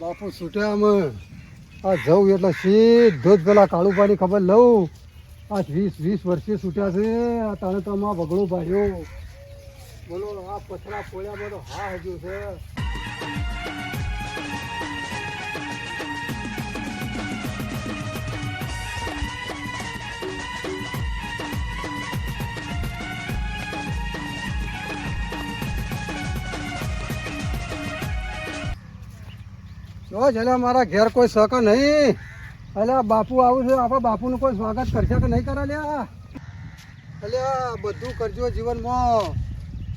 બાપુ છૂટ્યા અમે આ જવું એટલે સીધો જ પેલા કાળુભાઈની ખબર લઉં. આ વીસ વીસ વર્ષે છૂટ્યા છે. આ તાણે તો આમાં વગડો ભાર્યો બોલો, આ પથરા પોળ્યા બધો હા હજુ છે. જો મારા ઘેર કોઈ શક નહીં? એટલે બાપુ આવું છે, આપણા બાપુનું કોઈ સ્વાગત કરશે કે નહીં કરે લ્યા? એટલે બધું કરજો જીવનમાં.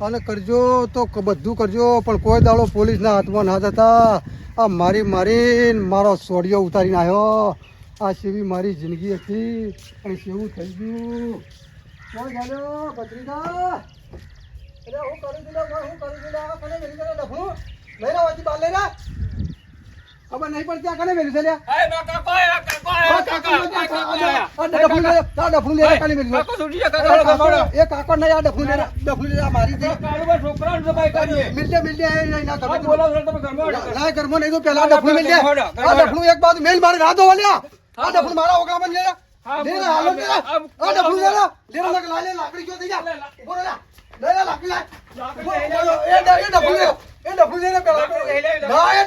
અને કરજો તો બધું કરજો, પણ કોઈ દાડો પોલીસના હાથમાં ના જતા. આ મારી મારી મારો સોડિયો ઉતારીને આવ્યો આ સેવી મારી જિંદગી હતી અને સેવું થઈ ગયું. કોણ હું કરી દીધો હું કરી દીધો લઈ રહ્યો બાર લઈ રહ્યા ખબર નહીં પડતી આ કને મેલી છે એ કાકો, નહીં આ મારી દે ના તમે બોલાવો તમે. નહીં તો પેલા ડફું મિલ આ ડફું એક બાજુ મેલ મારે રાધો વાલ્યા આ ડફું મારા ઓગળામાં લે હા, લે લે હાલો લે લે. આ- આ ડફું લે લે. લે લે લાય લે લાકડી થઈ જા. લે એ એ પેલા. ના એ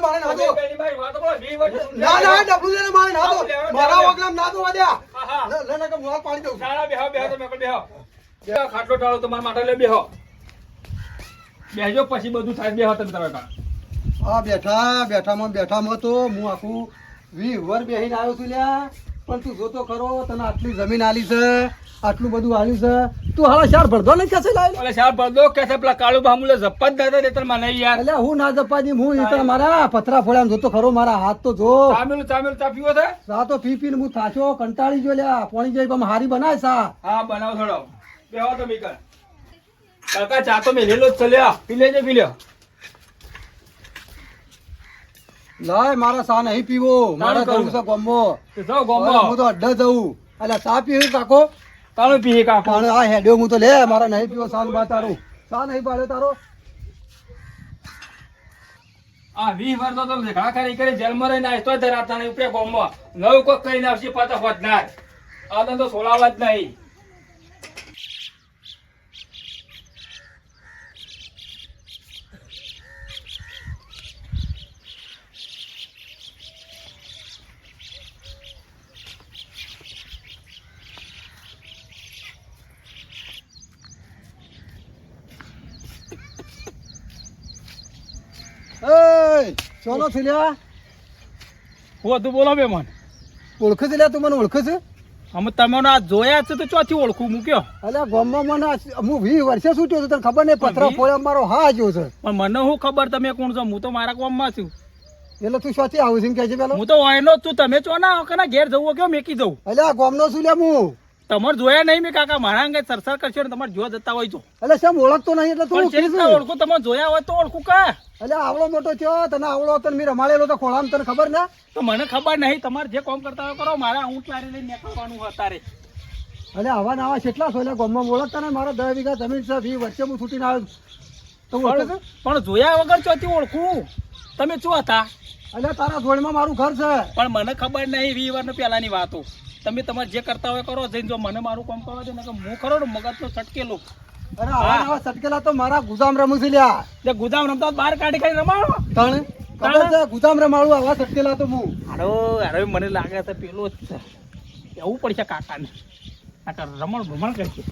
મારે ના ના એ ડફું મારે ના દો મારા વગલામ ના દો વાડ્યા હા, હા. લે લે ને કે મોં પાડી દઉં ના, ના, બેહો, બેહો તમે બેહો. બેહો, ખાટલો ટાળો તમારા માટે લે બેહો. બેહજો પછી બધું થાય બેહો તમે તમે કા આ બેઠા બેઠામાં બેઠામાં તો હું આખું વી વર બેહીને આવ્યો છું લ્યા. પણ તું જોતો ખરો તને આટલી જમીન આલી છે આટલું બધું આલ્યું છે. તું હાલા શાર ભરતો નહીં કસે લાવ ઓલે શાર ભરદો કે છે પેલા કાળુ બામુલે જપ્પા જ નતા દેતા મને યાર એટલે હું ના જપ્પા દી હું ઈતર મારા પથરા ફોડ્યા જોતો ખરો મારા હાથ તો જો. તામિલ તામિલ ચા પીવો છે? આ તો પી પીને હું થાચો કંટાળી ગયો લ્યા પોણી જઈ પણ હારી બનાય સા. હા બનાવો થોડો. બેહો તો મીકર કાકા ચા તો મેલેલો જ ચલ્યા લ્યા. પી લેજે પી લ્યો. લાય મારા સા નહીં પીવો. મારા. જવું છે ગમો. તો જાઓ હું ગોમો તો અડ્ડા જવું એટલે સા પીવું કાકો? કાળુ પીએ કાકો. આ હેડ્યો હું તો લે મારા નહીં પીવો સાન બા તારું. સા નહીં પાડે તારો? આ વી વાર તો તમે ઘા કરી જેલમાં રહીને આય તોય ધરાતા નહીં. ઉપરે ગોમમાં નવું કોક કરીને આવશે પતા હોત ના આ તો સોલાવા જ નહીં. એ ચોલો છે લ્યા હું તું બોલો બે મન. ઓળખે છે લ્યા તું મને ઓળખે છે? અમે તમે આ જોયા છે તો ચોથી ઓળખું મૂક્યો અલ્યા ગામમાં મને હું વીસ વર્ષે છૂટ્યો છું તને ખબર નહીં પથરા વી- ફોડ્યા મારો હા જો છે. પણ મને શું ખબર તમે કોણ છો? હું તો મારા ગામમાં છું. એટલે તું શોથી આવું છે કહે છે પેલો? હું તો વાયનો જ છું. તમે ચો ના કના ઘેર જવું કયો મેકી જવું અલ્યા ગામનો છું લ્યા હું. તમારે જોયા નહીં મેં કાકા મારા અંગે સરસર કરશો ને તમારે જોવા જતા હોય તો એટલે શેમ ઓળખતો નહીં એટલે તું જે ઓળખો તમે જોયા હોય તો ઓળખું કા? એટલે આવડો મોટો છો તને આવડો તને મેં રમાડેલો તો ખોળામ તને ખબર ના? તો મને ખબર નહીં તમારે જે કામ કરતા હોય કરો મારા હું લારી લઈને નીકળવાનું હોય તારે. અલ્યા આવા નાવા કેટલા છો એટલે ગામમાં ઓળખતા ને મારા દસ વીઘા જમીન છે એ વર્ષે હું છૂટીને આવ્યો પણ જોયા વગર ચોથી ઓળખું. તમે શું હતા? એટલે તારા ધોળમાં મારું ઘર છે. પણ મને ખબર નહીં વી વાર પહેલાની વાતો. તમે તમારે જે કરતા હોય કરો જઈને જો મને મારું કામ કરવા દે ને કે હું ખરો ને મગજનો છટકેલો અરે આવા છટકેલા સટકેલા તો મારા ગુદામ રમું છે લ્યા. જે ગુદામ રમતા બહાર કાઢી કાઢી રમાડો. તણ? ખબર છે? ગુદામ રમાડું આવા સટકેલા તો હું. અરે અરે મને લાગે છે પેલો જ છે. એવું પડશે કાકાને. કાકા રમણ ભમણ કરશે.